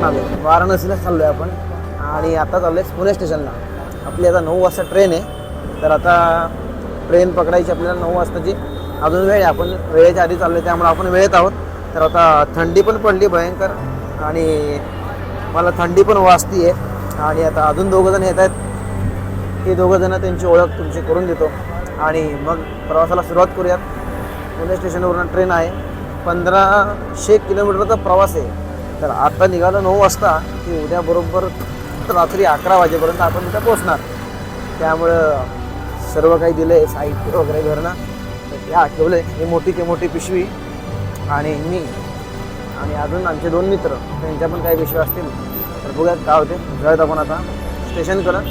चालू आहे. वाराणसीला चाललो आहे आपण. आणि आता चाललो आहे पुणे स्टेशनला. आपली आता नऊ वाजता ट्रेन आहे. तर आता ट्रेन पकडायची आपल्याला नऊ वाजताची अजून वेळ आहे. आपण वेळेच्या आधी चाललो आहे त्यामुळे आपण वेळेत आहोत. तर आता थंडी पण पडली भयंकर. आणि मला थंडी पण वाजती आहे आणि आता अजून दोघं जण येत आहेत. ते दोघं जण त्यांची ओळख तुमची करून देतो. आणि मग प्रवासाला सुरुवात करूयात. पुणे स्टेशनवरून ट्रेन आहे. पंधराशे किलोमीटरचा प्रवास आहे. तर आता निघालो नऊ वाजता की उद्या बरोबर रात्री अकरा वाजेपर्यंत आपण तिथं पोचणार त्यामुळं सर्व काही दिलं आहे साहित्य वगैरे घरनं तर ते आठवलं आहे ही मोठी ते मोठी पिशवी आणि मी आणि अजून आमचे दोन मित्र त्यांच्या पण काही पिशव्या असतील. तर बघूयात काय होते. जाऊयात आपण आता स्टेशनकडं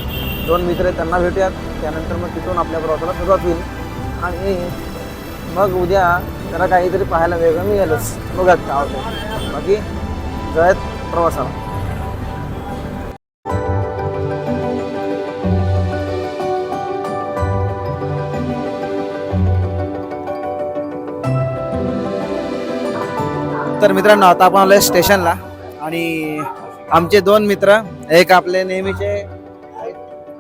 दोन मित्र आहेत त्यांना भेटूयात. त्यानंतर मग तिथून आपल्या प्रवासाला सुरुवात होईल. आणि मग उद्या जरा काहीतरी पाहायला वेगळं मिळेलच. बघत काय होतं बाकी जाऊयात प्रवासाला तर मित्रांनो आता आपण आलोय स्टेशनला आणि आमचे दोन मित्र एक आपले नेहमीचे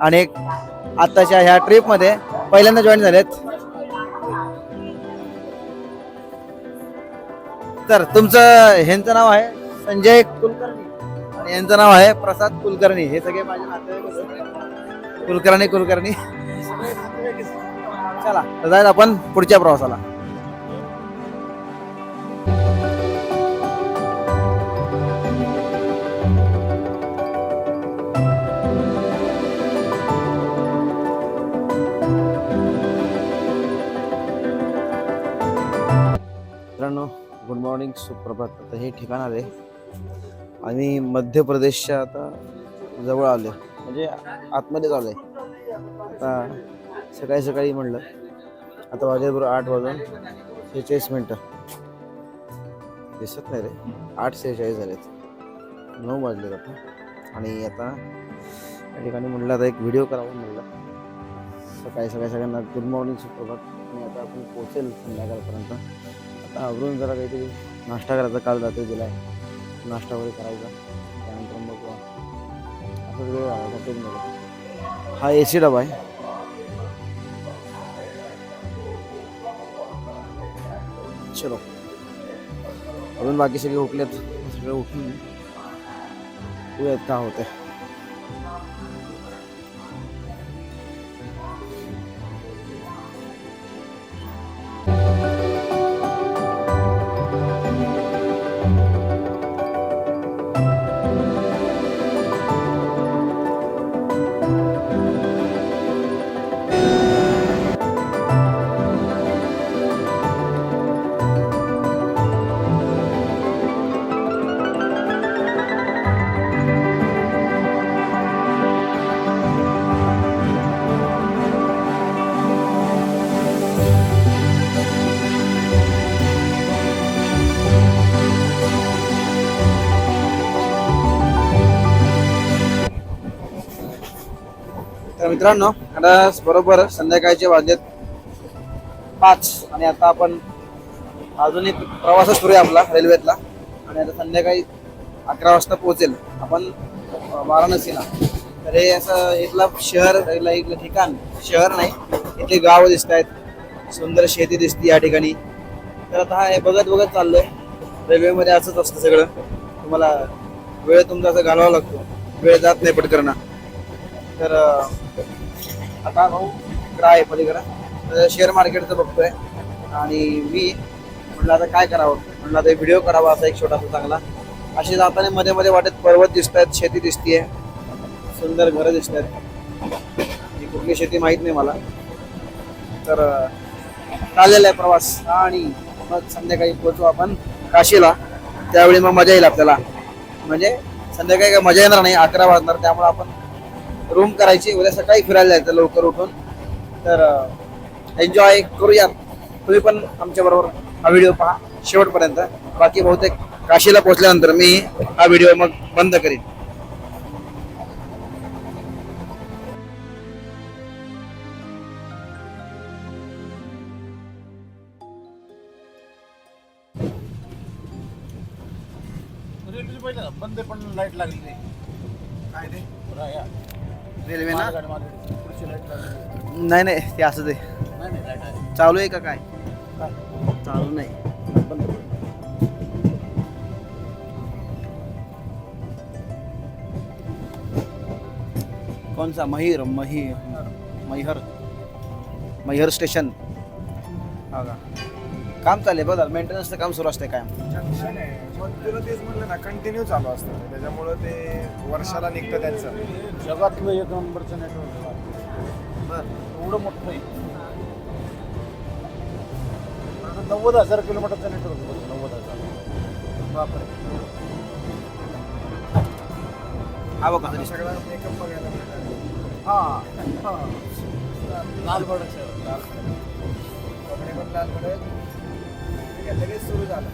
आणि एक आत्ताच्या ह्या ट्रिपमध्ये पहिल्यांदा जॉईन झालेत. तर तुमचं ह्यांचं नाव आहे? संजय कुलकर्णी. आणि यांचं नाव आहे प्रसाद कुलकर्णी. हे सगळे माझे नाते कुलकर्णी कुलकर्णी. चला तर आपण पुढच्या प्रवासाला. मित्रांनो गुड मॉर्निंग सुप्रभात. आता हे ठिकाण आले आम्ही मध्य प्रदेशच्या आता जवळ आले म्हणजे आतमध्येच आलोय. आता सकाळी सकाळी म्हणलं. आता वाजेबरोबर आठ वाजून शेहेचाळीस मिनटं. दिसत नाही रे. आठ सेहेचाळीस झालेत. नऊ वाजले आता. आणि आता या ठिकाणी म्हणलं आता एक व्हिडिओ करावा म्हणलं. सकाळी सकाळी सगळ्यांना गुड मॉर्निंग सुप्रभात आणि आता आपण पोहोचेल संध्याकाळपर्यंत. आता आवरून जरा काहीतरी नाश्ता करायचा काल रात्री आहे नाश्ता वगैरे करायचा. त्यानंतर मग असं वेळ लागला हा ए सी डबा आहे. चलो. अजून बाकी सगळे उठलेत. सगळे उठून उद्या का होते मित्रांनो आता बरोबर संध्याकाळचे वाजलेत पाच आणि आता आपण अजून एक प्रवास सुरू आहे आपला रेल्वेतला. आणि आता संध्याकाळी अकरा वाजता पोहोचेल. आपण वाराणसीला. तर हे असं इथलं शहर इथलं ठिकाण शहर नाही इथले गाव दिसत आहेत सुंदर शेती दिसते या ठिकाणी. तर आता हे बघत बघत चाललोय. रेल्वेमध्ये असंच असतं सगळं. तुम्हाला वेळ तुमचा असं घालवावा लागतो. वेळ जात नाही पटकरना. तर आता भाऊ इकडं आहे पलीकडं. तर शेअर मार्केटचं बघतोय. आणि मी म्हटलं आता काय करावं? म्हटलं आता व्हिडिओ करावा असा एक छोटासा चांगला. असे जाताना मध्ये मध्ये वाटेत पर्वत दिसत आहेत शेती दिसतीये. सुंदर घरं दिसत आहेत ही कुठली शेती माहीत नाही मला. तर चाललेला आहे प्रवास. आणि मग संध्याकाळी पोहोचू आपण काशीला. त्यावेळी मग मजा येईल आपल्याला. म्हणजे संध्याकाळी काय मजा येणार नाही अकरा वाजणार. त्यामुळे आपण रूम करायची. उद्या सकाळी फिरायला जायचं लवकर उठून. तर एन्जॉय करूयात तुम्ही पण आमच्या बरोबर हा व्हिडिओ पहा. शेवटपर्यंत. बाकी बहुतेक काशीला पोहोचल्यानंतर मी हा व्हिडिओ मग बंद करीन. बंद पण लाइट लागलेली काय ते? नाही नाही ते असं ते नाही नाही लाइट आहे. चालू आहे का काय? चालू नाही. कौन सा महिर मही मैहर. मैहर स्टेशन. हा का? काम चाललंय बघा मेंटेनन्सचं काम सुरू असतंय काय मग तुला तेच म्हणलं ना कंटिन्यू चालू असतं. त्याच्यामुळं ते वर्षाला निघतं त्यांचं. जगातलं एक नंबरचं नेटवर्क बरं. एवढं मोठं आहे आता नव्वद हजार किलोमीटरचं नेटवर्क बघ नव्वद हजार. बापरे. हा बघा आणि सगळा मेकअप बघायला मिळाला हां. हां. लाल बडक लाल कपडे पण लाल आहे लगेच सुरू झालं.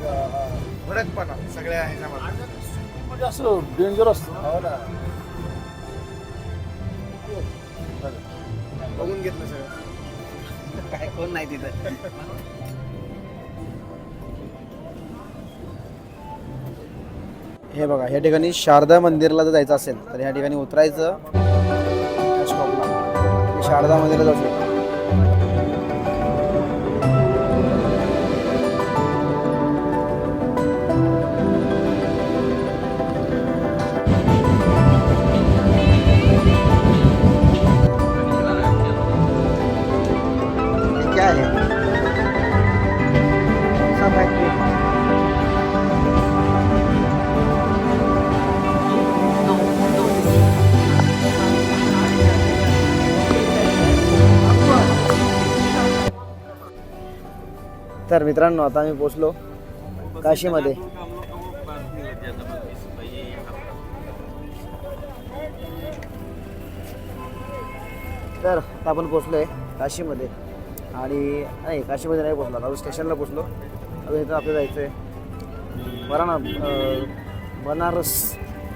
भडकपणा सगळ्या ह्याच्यामध्ये. म्हणजे असं डेंजर असतं हो ना. बघून घेतलं सगळं. काय कोण नाही तिथं. हे बघा या ठिकाणी शारदा मंदिरला जर जायचं असेल तर या ठिकाणी उतरायचं. शारदा मंदिरला जाऊ शकतो. तर मित्रांनो आता आम्ही पोचलो काशीमध्ये. तर आता आपण पोचलो आहे काशीमध्ये. आणि नाही काशीमध्ये नाही पोचलो आता स्टेशनला पोचलो अजून इथं आपल्याला जायचं आहे बरं ना बनारस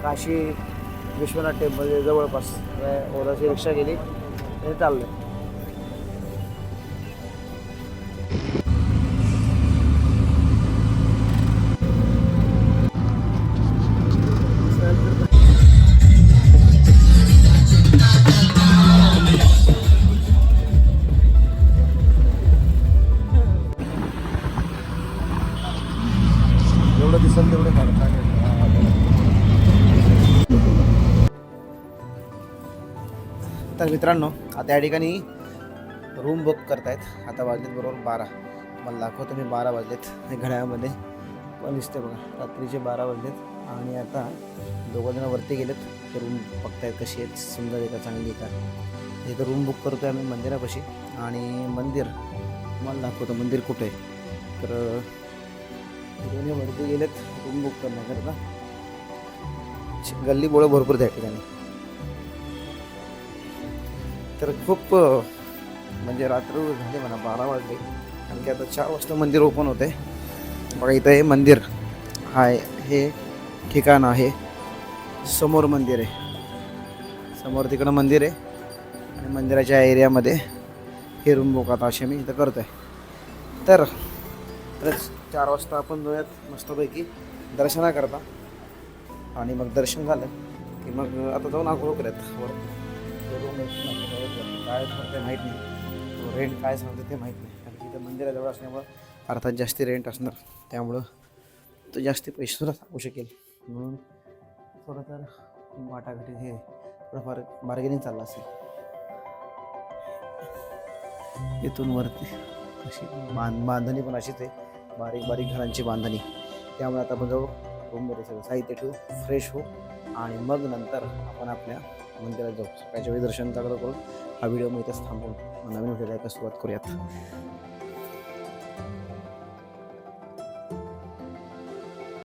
काशी विश्वनाथ टेम्पल जवळपास. ओलाची रिक्षा गेली ते चाललं दिसेल तेवढे काढता तर मित्रांनो आता या ठिकाणी रूम बुक करतायत. आता वाजलेत बरोबर बारा. मला दाखवतो मी बारा वाजलेत हे घड्याळामध्ये. पण दिसते बघा रात्रीचे बारा वाजलेत. आणि आता दोघं जण वरती गेलेत. ते रूम बघतायत कशी आहेत. सुंदर आहे का चांगली आहे का? इथं रूम बुक करतोय आम्ही मंदिरापाशी. आणि मंदिर मला दाखवतो मंदिर कुठे आहे. तर दोन्ही वरती गेलेत रूम बुक करण्याकरता गल्ली बोळं भरपूर त्या ठिकाणी. तर खूप म्हणजे रात्र झाले म्हणा बारा वाजले. कारण की आता चार वाजता मंदिर ओपन होते बघा इथं हे मंदिर हाय हे ठिकाण आहे. समोर मंदिर आहे. समोर तिकडं मंदिर आहे. आणि मंदिराच्या एरियामध्ये हे रूम बुक आता असे मी इथं करतो आहे तर तरच चार वाजता आपण जाऊयात मस्तपैकी. दर्शनाकरता. आणि मग दर्शन झालं की मग आता जाऊन आंघोळ करूयात. वर. काय सांगते माहीत नाही. रेंट काय सांगते ते माहीत नाही. कारण की इथं मंदिराजवळ असल्यामुळं अर्थात जास्ती रेंट असणार. त्यामुळं तो जास्ती पैसे सुद्धा सांगू शकेल. म्हणून थोडं तर वाटाघाटी हे थोडंफार बार्गेनिंग चाललं असेल. इथून वरती अशी बांध बांधणी पण अशीच आहे. बारीक बारीक घरांची बांधणी. त्यामुळे आता आपण जाऊ रूममध्ये सगळं साहित्य ठेवू फ्रेश होऊ आणि मग नंतर आपण आपल्या मंदिरात जाऊ. सकाळच्या वेळी दर्शन चांगलं करून हा व्हिडिओ मी इथेच थांबून नवीन व्हिडिओला सुरुवात करूयात.